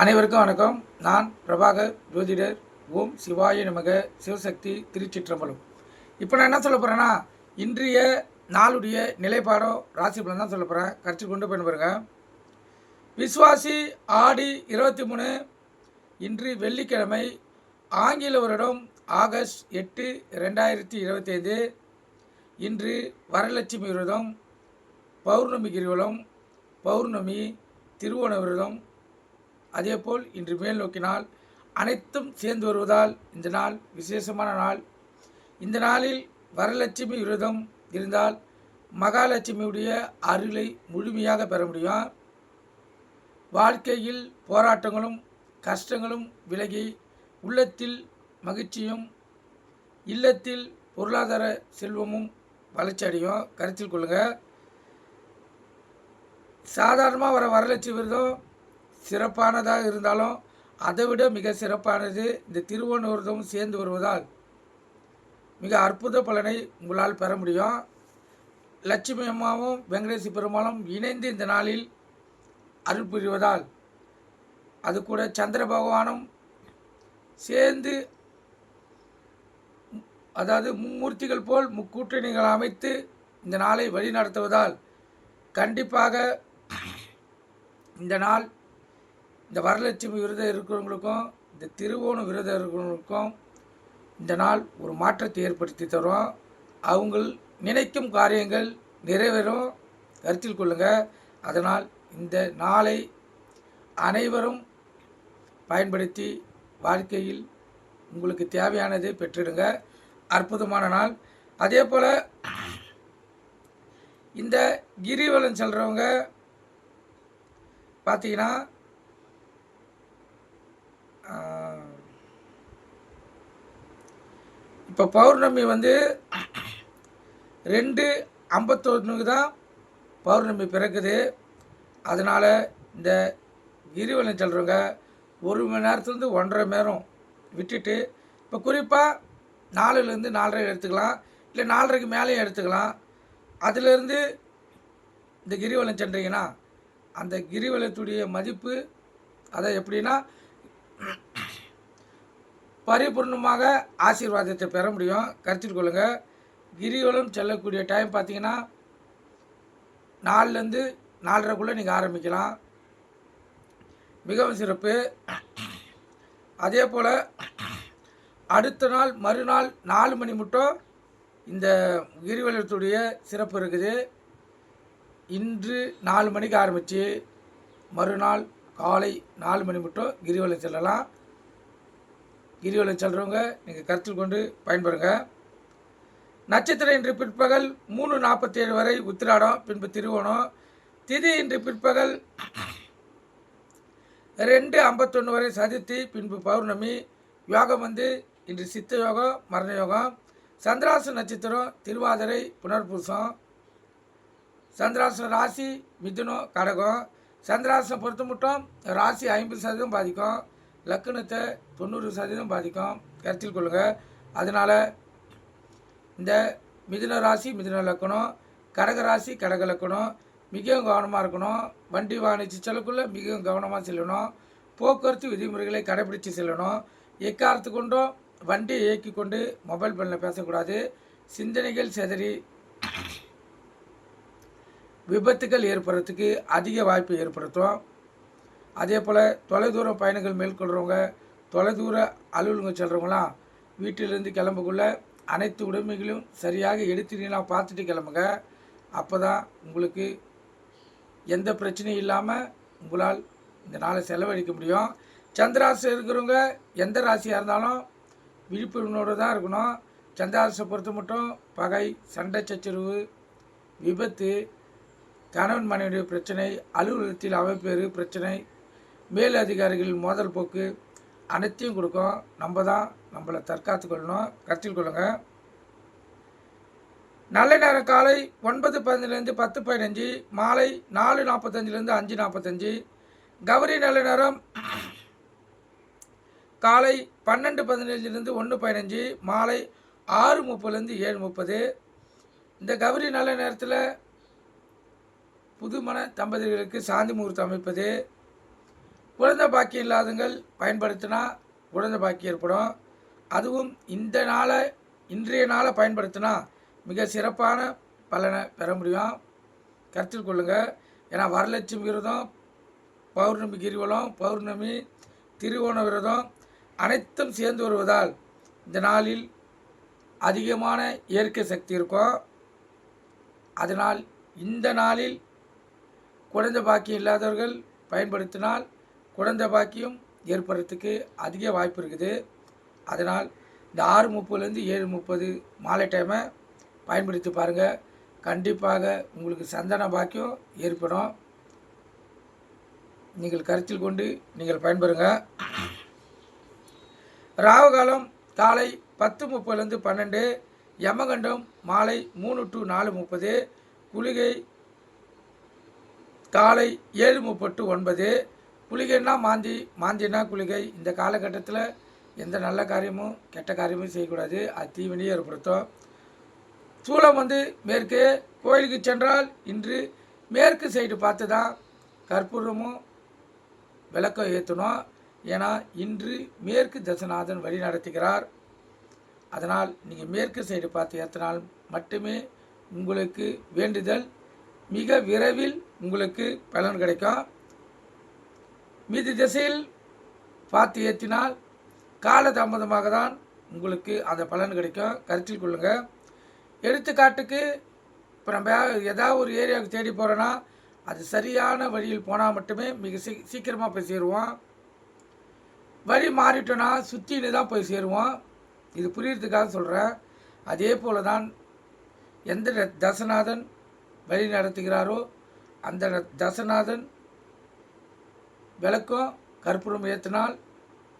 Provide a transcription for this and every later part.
அனைவருக்கும் வணக்கம். நான் பிரபாகர் ஜோதிடர். ஓம் சிவாய நமக. சிவசக்தி திருச்சிற்றம்பலம். இப்போ நான் என்ன சொல்ல போகிறேன்னா இன்றைய நாளுடைய நிலைப்பாடம் ராசி பலன் தான் சொல்ல போகிறேன் கருத்து கொண்டு போய் பாருங்க. விஸ்வாசி ஆடி இருபத்தி மூணு இன்று வெள்ளிக்கிழமை ஆங்கில வருடம் ஆகஸ்ட் எட்டு ரெண்டாயிரத்தி இருபத்தைந்து. இன்று வரலட்சுமி விரதம் பௌர்ணமி கிரிவலம் பௌர்ணமி திருவோண விரதம் அதேபோல் இன்று மேல் நோக்கினால் அனைத்தும் சேர்ந்து வருவதால் இந்த நாள் விசேஷமான நாள். இந்த நாளில் வரலட்சுமி விரதம் இருந்தால் மகாலட்சுமியுடைய அருளை முழுமையாக பெற முடியும்? வாழ்க்கையில் போராட்டங்களும் கஷ்டங்களும் விலகி உள்ளத்தில் மகிழ்ச்சியும் இல்லத்தில் பொருளாதார செல்வமும் வளர்ச்சி அடையும்? கருத்தில் கொள்ளுங்கள் சாதாரணமாக வர வரலட்சுமி விரதம் சிறப்பானதாக இருந்தாலும் அதை விட மிக சிறப்பானது இந்த திருவோண சேர்ந்து வருவதால் மிக அற்புத பலனை உங்களால் பெற முடியும். லட்சுமி அம்மாவும் வெங்கடேசி பெருமாளும் இணைந்து இந்த நாளில் அருள் புரிவதால் அது கூட சந்திர பகவானும் சேர்ந்து அதாவது மும்மூர்த்திகள் போல் முக்கூட்டணிகள் அமைத்து இந்த நாளை வழிநடத்துவதால் கண்டிப்பாக இந்த நாள் இந்த வரலட்சுமி விரதம் இருக்கிறவங்களுக்கும் இந்த திருவோண விரதம் இருக்கிறவங்களுக்கும் இந்த நாள் ஒரு மாற்றத்தை ஏற்படுத்தி தரும் அவங்கள் நினைக்கும் காரியங்கள் நிறைவேறும். கருத்தில் கொள்ளுங்கள் அதனால் இந்த நாளை அனைவரும் பயன்படுத்தி வாழ்க்கையில் உங்களுக்கு தேவையானதை பெற்றிடுங்க. அற்புதமான நாள். அதே போல் இந்த கிரிவலம் செல்கிறவங்க பார்த்தீங்கன்னா இப்போ பௌர்ணமி வந்து ரெண்டு ஐம்பத்தொன்னுக்கு தான் பௌர்ணமி பிறக்குது. அதனால் இந்த கிரிவலம் செல்கிறவங்க ஒரு மணி நேரத்துலேருந்து ஒன்றரை நேரம் விட்டுட்டு இப்போ குறிப்பாக நாலுலேருந்து நாலரை எடுத்துக்கலாம். இல்லை நாலரைக்கு மேலேயும் எடுத்துக்கலாம். அதிலேருந்து இந்த கிரிவலம் சென்றீங்கன்னா அந்த கிரிவலத்துடைய மதிப்பு அதை எப்படின்னா பரிபூர்ணமாக ஆசீர்வாதத்தை பெற முடியும். கருத்தில் கொள்ளுங்கள் கிரிவலம் செல்லக்கூடிய டைம் பார்த்தீங்கன்னா நாலுலேருந்து நாலரைக்குள்ளே நீங்கள் ஆரம்பிக்கலாம். மிகவும் சிறப்பு. அதே போல் அடுத்த நாள் மறுநாள் நாலு மணி மட்டும் இந்த கிரிவலத்துடைய சிறப்பு இருக்குது. இன்று நாலு மணிக்கு ஆரம்பித்து மறுநாள் காலை நாலு மணி மட்டும் கிரிவலம் செல்லலாம். கிரிவலம் செல்கிறவங்க நீங்கள் கருத்தில் கொண்டு பயன்பெறுங்க. நட்சத்திரம் இன்று பிற்பகல் மூணு நாற்பத்தி ஏழு வரை உத்திராடம் பின்பு திருவோணம். திதி இன்று பிற்பகல் ரெண்டு ஐம்பத்தொன்று வரை சதுர்த்தி பின்பு பௌர்ணமி. யோகம் வந்து இன்று சித்த யோகம் மரண யோகம். சந்திராசு நட்சத்திரம் திருவாதிரை புனர்பூசம். சந்திராசு ராசி மிதுனம் கடகம். சந்திராசனம் பொறுத்த மட்டும் ராசி ஐம்பது சதவீதம் பாதிக்கும் லக்கணத்தை தொண்ணூறு சதவீதம் பாதிக்கும். கருத்தில் கொள்ளுங்கள் அதனால் இந்த மிதுன ராசி மிதுன லக்கணம் கடக ராசி கடக லக்கணம் மிகவும் கவனமாக இருக்கணும். வண்டி வாணிச்சு செல்லக்குள்ளே மிகவும் கவனமாக செல்லணும். போக்குவரத்து விதிமுறைகளை கடைபிடித்து செல்லணும். எக்காரத்து கொண்டும் வண்டியை இயக்கி கொண்டு மொபைல் ஃபோனில் பேசக்கூடாது. சிந்தனைகள் செதறி விபத்துகள் ஏற்படுறதுக்கு அதிக வாய்ப்பு ஏற்படுத்தும் அதே போல் தொலைதூர பயணங்கள் மேற்கொள்கிறவங்க தொலைதூர அலுவலகம் செல்கிறவங்களாம் வீட்டிலிருந்து கிளம்பக்குள்ள அனைத்து உடைமைகளையும் சரியாக எடுத்துட்டீங்கன்னா பார்த்துட்டு கிளம்புங்க. அப்போ தான் உங்களுக்கு எந்த பிரச்சனையும் இல்லாமல் உங்களால் இந்த நாளை செலவழிக்க முடியும். சந்திராசை இருக்கிறவங்க எந்த ராசியாக இருந்தாலும் விழிப்புணர்வோடு தான் இருக்கணும். சந்திராசை பொறுத்த மட்டும் பகை சண்டை சச்சரவு விபத்து கணவன் மனைவியுடைய பிரச்சனை அலுவலகத்தில் அமைப்பேறு பிரச்சனை மேல் அதிகாரிகள் மோதல் போக்கு அனைத்தையும் கொடுக்கும். நம்ம தான் நம்மளை தற்காத்து கொள்ளணும். கருத்தில் கொள்ளுங்கள் நல்ல நேரம் காலை ஒன்பது பதினஞ்சுலேருந்து பத்து பதினஞ்சு மாலை நாலு நாற்பத்தஞ்சிலேருந்து அஞ்சு நாற்பத்தஞ்சு. கௌரி நல்ல நேரம். காலை பன்னெண்டு பதினஞ்சுலேருந்து ஒன்று பதினஞ்சு மாலை ஆறு முப்பதுலேருந்து ஏழு முப்பது. இந்த கௌரி நல்ல நேரத்தில் புதுமண தம்பதிகளுக்கு சாந்தி முகூர்த்தம் அமைப்பது. குழந்தை பாக்கியம் இல்லாதவங்கள் பயன்படுத்தினா குழந்தை பாக்கியம் ஏற்படும். அதுவும் இந்த நாளை இன்றைய நாளை பயன்படுத்தினா மிக சிறப்பான பலனை பெற முடியும். கருத்தில் கொள்ளுங்கள் ஏன்னா வரலட்சுமி விரதம் பௌர்ணமி கிரிவலம் பௌர்ணமி திருவோண விரதம் அனைத்தும் சேர்ந்து வருவதால் இந்த நாளில் அதிகமான இயற்கை சக்தி இருக்கும். அதனால் இந்த நாளில் குழந்தை பாக்கியம் இல்லாதவர்கள் பயன்படுத்தினால் குழந்தை பாக்கியம் ஏற்படுறதுக்கு அதிக வாய்ப்பு இருக்குது. அதனால் இந்த ஆறு முப்பதுலேருந்து ஏழு முப்பது மாலை டைமை பயன்படுத்தி பாருங்கள் கண்டிப்பாக உங்களுக்கு சந்தன பாக்கியம் ஏற்படும். நீங்கள் கருத்தில் கொண்டு நீங்கள் பயன்பெறுங்க. ராகுகாலம் காலை பத்து முப்பதுலேருந்து பன்னெண்டு யமகண்டம் மாலை மூணு டு நாலு முப்பது குளிகை காலை ஏழு முப்பட்டு ஒன்பது. குளிகைன்னா மாந்தி மாந்தினா குளிகை. இந்த காலகட்டத்தில் எந்த நல்ல காரியமும் கெட்ட காரியமும் செய்யக்கூடாது. அது தீவினையை ஏற்படுத்தும். சூளம் வந்து மேற்கு கோயிலுக்கு சென்றால் இன்று மேற்கு சைடு பார்த்து தான் கற்பூரமும் விளக்கம் ஏற்றணும் ஏன்னா இன்று மேற்கு தசநாதன் வழி நடத்துகிறார். அதனால் நீங்கள் மேற்கு சைடு பார்த்து ஏற்றினால் மட்டுமே உங்களுக்கு வேண்டுதல் மிக விரைவில் உங்களுக்கு பலன் கிடைக்கும் மீதி திசையில் பார்த்து ஏற்றினால் காலதாமதமாக தான் உங்களுக்கு அந்த பலன் கிடைக்கும் கருத்தில் கொள்ளுங்கள் எடுத்துக்காட்டுக்கு இப்போ நம்ம ஏதாவது ஒரு ஏரியாவுக்கு தேடி போகிறோன்னா அது சரியான வழியில் போனால் மட்டுமே மிக சீ சீக்கிரமாக போய் சேருவோம் வழி மாறிட்டோன்னா சுற்றின்னு தான் போய் சேருவோம் இது புரியறதுக்காக சொல்கிறேன் அதே போல தான் எந்த தசநாதன் வழி நடத்துகிறாரோ அந்த தசநாதன் விளக்கம் கற்பூரம் ஏற்றினால்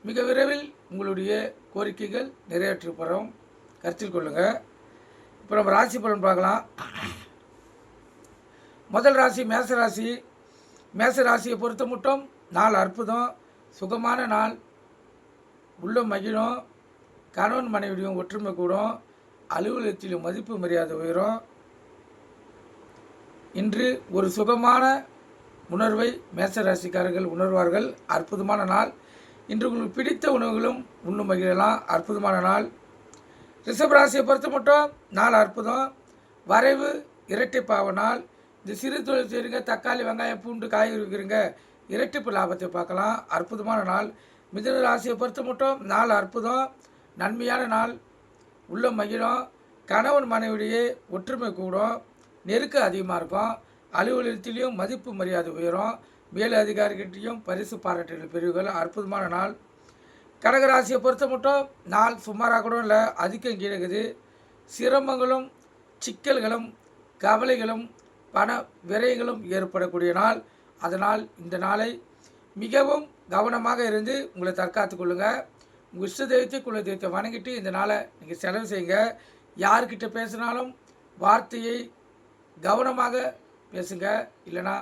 மிக விரைவில் உங்களுடைய கோரிக்கைகள் நிறைவேற்றப்படும் கருத்தில் கொள்ளுங்கள் இப்போ நம்ம ராசி பலன் பார்க்கலாம். முதல் ராசி மேச ராசி. மேச ராசியை பொறுத்த மட்டும் நாள் அற்புதம் சுகமான நாள். உள்ள மகிழும் கணவன் மனைவியும் ஒற்றுமை கூடும் அலுவலகத்திலும் மதிப்பு மரியாதை உயரும். இன்று ஒரு சுகமான உணர்வை மேச ராசிக்காரர்கள் உணர்வார்கள். அற்புதமான நாள். இன்று உங்களுக்கு பிடித்த உணவுகளும் உண்ணும் மகிழலாம் அற்புதமான நாள். ரிஷபராசியை பொறுத்த மட்டும் நாள் அற்புதம். வரைவு இரட்டிப்பாவ நாள். இந்த சிறு தொழில் செய்யுங்க தக்காளி வெங்காயம் பூண்டு காய்கறி விற்கிறீங்க இரட்டிப்பு லாபத்தை பார்க்கலாம். அற்புதமான நாள். மிதன ராசியை பொறுத்த மட்டும் நாள் அற்புதம். நன்மையான நாள். உள்ள மகிழும். கணவன் மனைவிடையே ஒற்றுமை கூடும். நெருக்கம் அதிகமாக இருக்கும். அலுவலகத்திலையும் மதிப்பு மரியாதை உயரும். மேல் அதிகாரிகிட்டையும் பரிசு பாராட்டுகள் பெறுவீர்கள். அற்புதமான நாள். கடகராசியை பொறுத்த மட்டும் நாள் சுமாராக கூட இல்லை அதிகம் கீழகுது சிரமங்களும் சிக்கல்களும் கவலைகளும் பண விரயங்களும் ஏற்படக்கூடிய நாள். அதனால் இந்த நாளை மிகவும் கவனமாக இருந்து உங்களை தற்காத்து கொள்ளுங்கள் உங்கள் இஷ்ட தெய்வத்தை குல தெய்வத்தை வணங்கிட்டு இந்த நாளை நீங்கள் செலவு செய்யுங்க. யார்கிட்ட பேசினாலும் வார்த்தையை கவனமாக பேசுங்க. இல்லைன்னா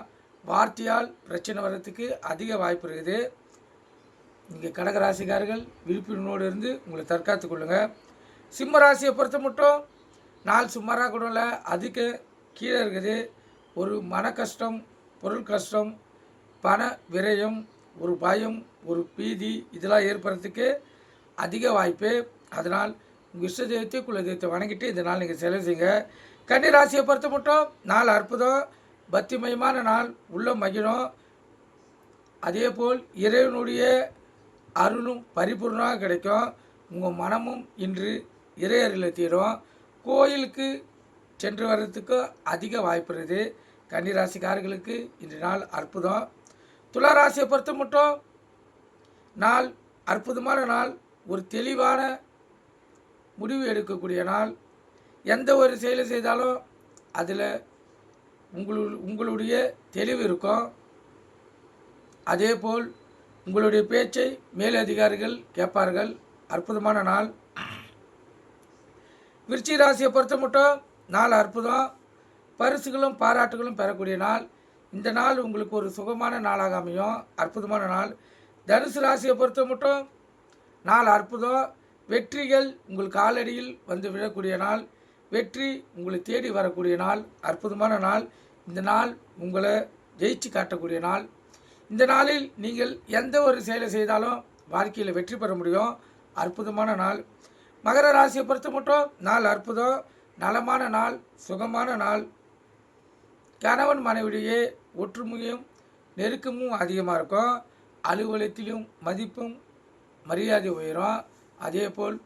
வார்த்தையால் பிரச்சனை வர்றதுக்கு அதிக வாய்ப்பு இருக்குது. நீங்கள் கடகராசிக்காரர்கள் விழிப்புணர்வோடு இருந்து உங்களை தற்காத்துக் கொள்ளுங்கள் சிம்ம ராசியை பொறுத்த மட்டும் நாள் சுமாராக கூட இல்லை அதுக்கு கீழே இருக்குது. ஒரு மன கஷ்டம் பொருள் கஷ்டம் பண விரயம் ஒரு பயம் ஒரு பீதி இதெல்லாம் ஏற்படுறதுக்கு அதிக வாய்ப்பு. அதனால் உங்கள் இஷ்ட தெய்வத்தை குல தெய்வத்தை வணங்கிட்டு இந்த நாள் நீங்கள் செலவு செய்யுங்க. கன்னி ராசியை பொறுத்த மட்டும் நாள் அற்புதம் பக்திமயமான நாள் உள்ள மகிழும். அதேபோல் இறைவனுடைய அருளும் பரிபூர்ணமாக கிடைக்கும். உங்கள் மனமும் இன்று இறையறில் தீரும். கோயிலுக்கு சென்று வர்றதுக்கு அதிக வாய்ப்பு இருக்குது. கன்னிராசிக்காரர்களுக்கு இன்று நாள் அற்புதம். துலா ராசியை பொறுத்த மட்டும் நாள் அற்புதமான நாள் ஒரு தெளிவான முடிவு எடுக்கக்கூடிய நாள் எந்த ஒரு செயலை செய்தாலும் அதில் உங்களு உங்களுடைய தெளிவு இருக்கும். அதேபோல் உங்களுடைய பேச்சை மேலதிகாரிகள் கேட்பார்கள். அற்புதமான நாள். விருச்சி ராசியை பொறுத்த மட்டும் நாள் அற்புதம். பரிசுகளும் பாராட்டுகளும் பெறக்கூடிய நாள். இந்த நாள் உங்களுக்கு ஒரு சுகமான நாளாக அமையும். அற்புதமான நாள். தனுசு ராசியை பொறுத்த மட்டும் நாள் அற்புதம். வெற்றிகள் உங்கள் காலடியில் வந்து விழக்கூடிய நாள். வெற்றி உங்களை தேடி வரக்கூடிய நாள் அற்புதமான நாள். இந்த நாள் உங்களை ஜெயிச்சு காட்டக்கூடிய நாள். இந்த நாளில் நீங்கள் எந்த ஒரு செயலை செய்தாலும் வாழ்க்கையில் வெற்றி பெற முடியும். அற்புதமான நாள். மகர ராசியை பொறுத்த மட்டும் நாள் அற்புதம் நலமான நாள் சுகமான நாள். கணவன் மனைவிடையே ஒற்றுமையும் நெருக்கமும் அதிகமாக இருக்கும். அலுவலகத்திலும் மதிப்பும் மரியாதை உயரும். அதேபோல்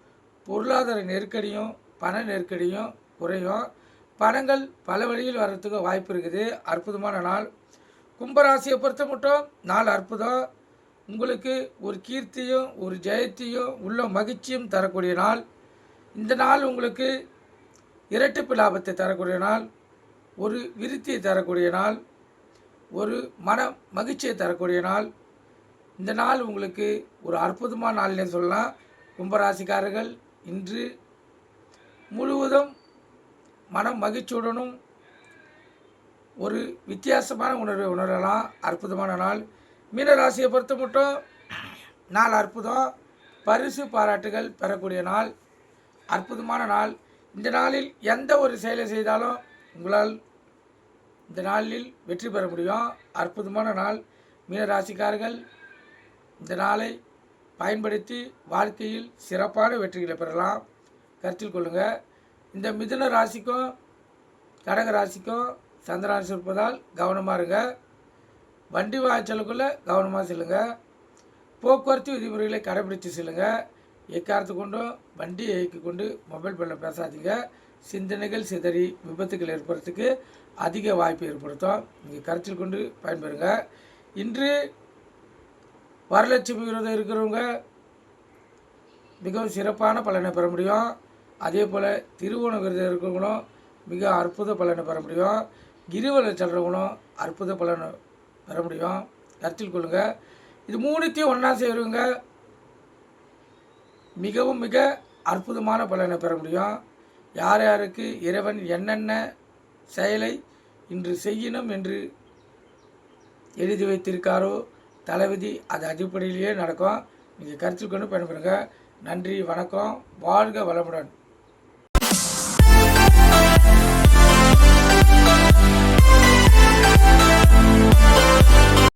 பொருளாதார நெருக்கடியும் பண நெருக்கடியும் குறையும். பணங்கள் பல வழியில் வர்றதுக்கு வாய்ப்பு இருக்குது. அற்புதமான நாள். கும்பராசியை பொறுத்த மட்டும் நாள் அற்புதம். உங்களுக்கு ஒரு கீர்த்தியும் ஒரு ஜெயத்தையும் உள்ள மகிழ்ச்சியும் தரக்கூடிய நாள். இந்த நாள் உங்களுக்கு இரட்டிப்பு லாபத்தை தரக்கூடிய நாள். ஒரு விருத்தியை தரக்கூடிய நாள். ஒரு மன மகிழ்ச்சியை தரக்கூடிய நாள். இந்த நாள் உங்களுக்கு ஒரு அற்புதமான நாள்னே சொல்லலாம். கும்பராசிக்காரர்கள் இன்று முழுவதும் மனம் மகிழ்ச்சியுடனும் ஒரு வித்தியாசமான உணர்வை உணரலாம். அற்புதமான நாள். மீனராசியை பொறுத்த மட்டும் நாள் அற்புதம். பரிசு பாராட்டுகள் பெறக்கூடிய நாள். அற்புதமான நாள். இந்த நாளில் எந்த ஒரு செயலை செய்தாலும் உங்களால் இந்த நாளில் வெற்றி பெற முடியும். அற்புதமான நாள். மீனராசிக்காரர்கள் இந்த நாளை பயன்படுத்தி வாழ்க்கையில் சிறப்பான வெற்றிகளை பெறலாம். கருத்தில் கொள்ளுங்கள் இந்த மிதுன ராசிக்கும் கடக ராசிக்கும் சந்திராசி இருப்பதால் கவனமாக இருங்க. வண்டி வாய்ச்சலுக்குள்ளே கவனமாக செல்லுங்க. போக்குவரத்து விதிமுறைகளை கடைபிடித்து செல்லுங்க. எக்காரத்து கொண்டும் வண்டியை இயக்கி கொண்டு மொபைல் ஃபோனில் பேசாதீங்க. சிந்தனைகள் சிதறி விபத்துகள் ஏற்படுறதுக்கு அதிக வாய்ப்பு ஏற்படுத்தும். நீங்கள் கருத்தில் கொண்டு பயன்பெறுங்க. இன்று வரலட்சுமி விரதம் இருக்கிறவங்க மிகவும் சிறப்பான பலனை பெற முடியும். அதே போல் திருவோண விரதம் இருக்கிறவங்களும் மிக அற்புத பலனை பெற முடியும். கிரிவலம் செல்றவங்களும் அற்புத பலனை பெற முடியும். கருத்தில் கொள்ளுங்கள் இது மூணுத்தையும் ஒன்றா செய்கிறவங்க மிகவும் மிக அற்புதமான பலனை பெற முடியும். யார் யாருக்கு இறைவன் என்னென்ன செயலை இன்று செய்யணும் என்று எழுதி வைத்திருக்காரோ தளபதி அது அடிப்படையிலேயே நடக்கும். நீங்கள் கருத்தில் கொண்டு பயன்படுங்க. நன்றி வணக்கம். வாழ்க வளமுடன்.